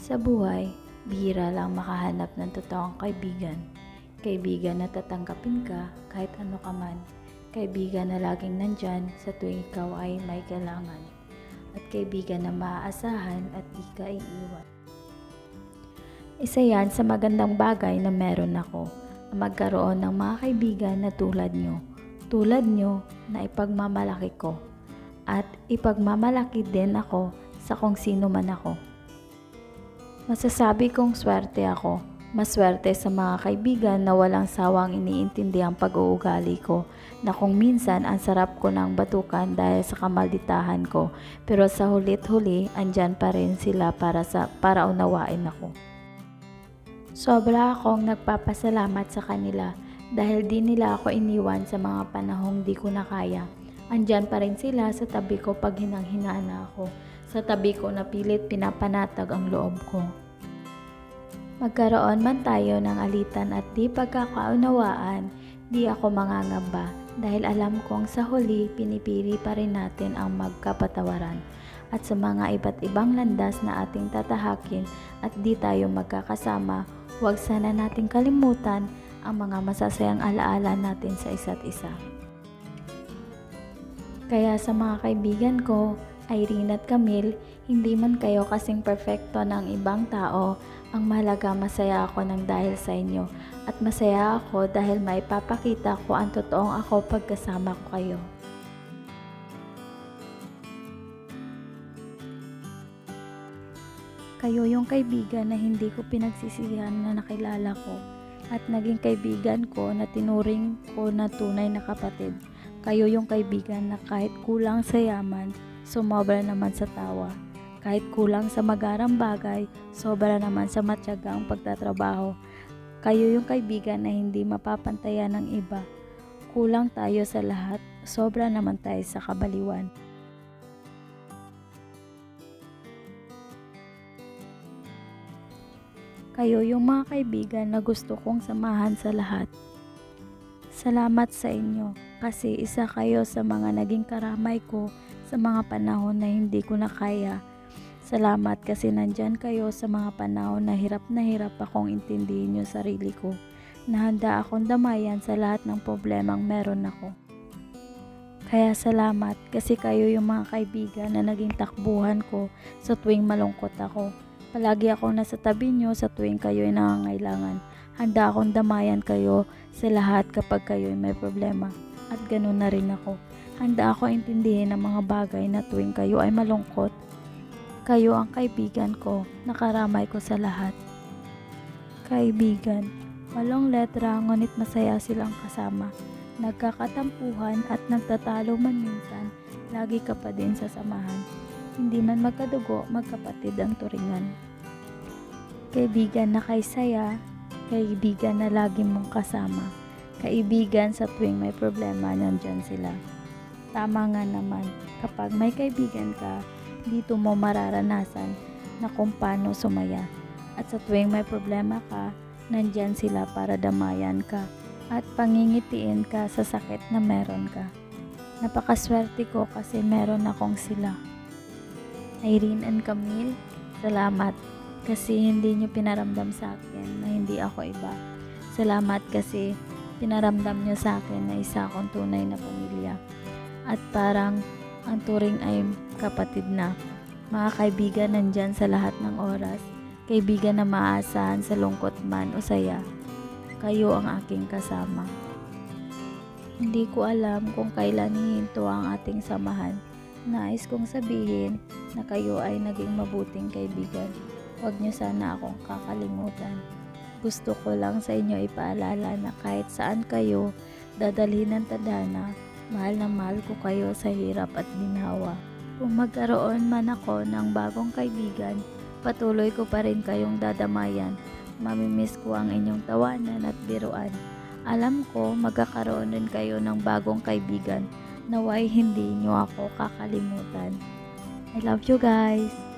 Sa buhay, bihira lang makahanap ng totoong kaibigan. Kaibigan na tatanggapin ka kahit ano ka man. Kaibigan na laging nandyan sa tuwing ikaw ay may kailangan. At kaibigan na maaasahan at di ka iiwan. Isa yan sa magandang bagay na meron ako. Magkaroon ng mga kaibigan na tulad nyo. Tulad nyo na ipagmamalaki ko. At ipagmamalaki din ako sa kung sino man ako. Masasabi kong swerte ako. Maswerte sa mga kaibigan na walang sawang iniintindi ang pag-uugali ko na kung minsan ang sarap ko ng batukan dahil sa kamalditahan ko pero sa hulit huli andyan pa rin sila para, sa, para unawain ako. Sobra akong nagpapasalamat sa kanila dahil di nila ako iniwan sa mga panahong di ko na kaya. Andyan pa rin sila sa tabi ko pag hinang-hinana ako. Sa tabi ko na pilit pinapanatag ang loob ko. Magkaroon man tayo ng alitan at di pagkakaunawaan, di ako mangangamba dahil alam kong sa huli pinipili pa rin natin ang magkapatawaran at sa mga iba't ibang landas na ating tatahakin at di tayo magkakasama, huwag sana nating kalimutan ang mga masasayang alaala natin sa isa't isa. Kaya sa mga kaibigan ko, Irene at Camille, hindi man kayo kasing perfecto ng ibang tao, ang mahalaga masaya ako ng dahil sa inyo at masaya ako dahil maipapakita ko ang totoong ako pagkasama ko kayo. Kayo yung kaibigan na hindi ko pinagsisihan na nakilala ko at naging kaibigan ko na tinuring ko na tunay na kapatid. Kayo yung kaibigan na kahit kulang sa yaman, sumobra naman sa tawa. Kahit kulang sa magarang bagay, sobra naman sa matyagang pagtatrabaho. Kayo yung kaibigan na hindi mapapantayan ng iba. Kulang tayo sa lahat, sobra naman tayo sa kabaliwan. Kayo yung mga kaibigan na gusto kong samahan sa lahat. Salamat sa inyo kasi isa kayo sa mga naging karamay ko sa mga panahon na hindi ko na kaya. Salamat kasi nandyan kayo sa mga panahon na hirap na hirap akong intindihin yung sarili ko. Nahanda akong damayan sa lahat ng problemang meron ako. Kaya salamat kasi kayo yung mga kaibigan na naging takbuhan ko sa tuwing malungkot ako. Palagi akong nasa tabi nyo sa tuwing kayo ay nangangailangan. Handa akong damayan kayo sa lahat kapag kayo ay may problema. At ganun na rin ako. Handa ako intindihin ang mga bagay na tuwing kayo ay malungkot. Kayo ang kaibigan ko, nakaramay ko sa lahat. Kaibigan, walong letra ngunit masaya silang kasama. Nagkakatampuhan at nagtatalo man minsan, lagi ka pa din sa samahan. Hindi man magkadugo, magkapatid ang turingan. Kaibigan na kay saya, kaibigan na lagi mong kasama. Kaibigan sa tuwing may problema, nandyan sila. Tama nga naman, kapag may kaibigan ka, dito mo mararanasan na kung paano sumaya. At sa tuwing may problema ka, nandyan sila para damayan ka at pangingitiin ka sa sakit na meron ka. Napakaswerte ko kasi meron akong sila. Irene and Camille, salamat kasi hindi nyo pinaramdam sa akin na hindi ako iba. Salamat kasi pinaramdam nyo sa akin na isa akong tunay na pamilya. At parang ang turing ay kapatid na. Mga kaibigan nandyan sa lahat ng oras. Kaibigan na maaasahan sa lungkot man o saya. Kayo ang aking kasama. Hindi ko alam kung kailan hihinto ang ating samahan. Nais kong sabihin na kayo ay naging mabuting kaibigan. Huwag niyo sana akong kakalimutan. Gusto ko lang sa inyo ipaalala na kahit saan kayo, dadalhin ng tadhana, mahal na mahal ko kayo sa hirap at ginhawa. Kung magkaroon man ako ng bagong kaibigan, patuloy ko pa rin kayong dadamayan. Mamimiss ko ang inyong tawanan at biruan. Alam ko magkakaroon din kayo ng bagong kaibigan naway hindi nyo ako kakalimutan. I love you guys!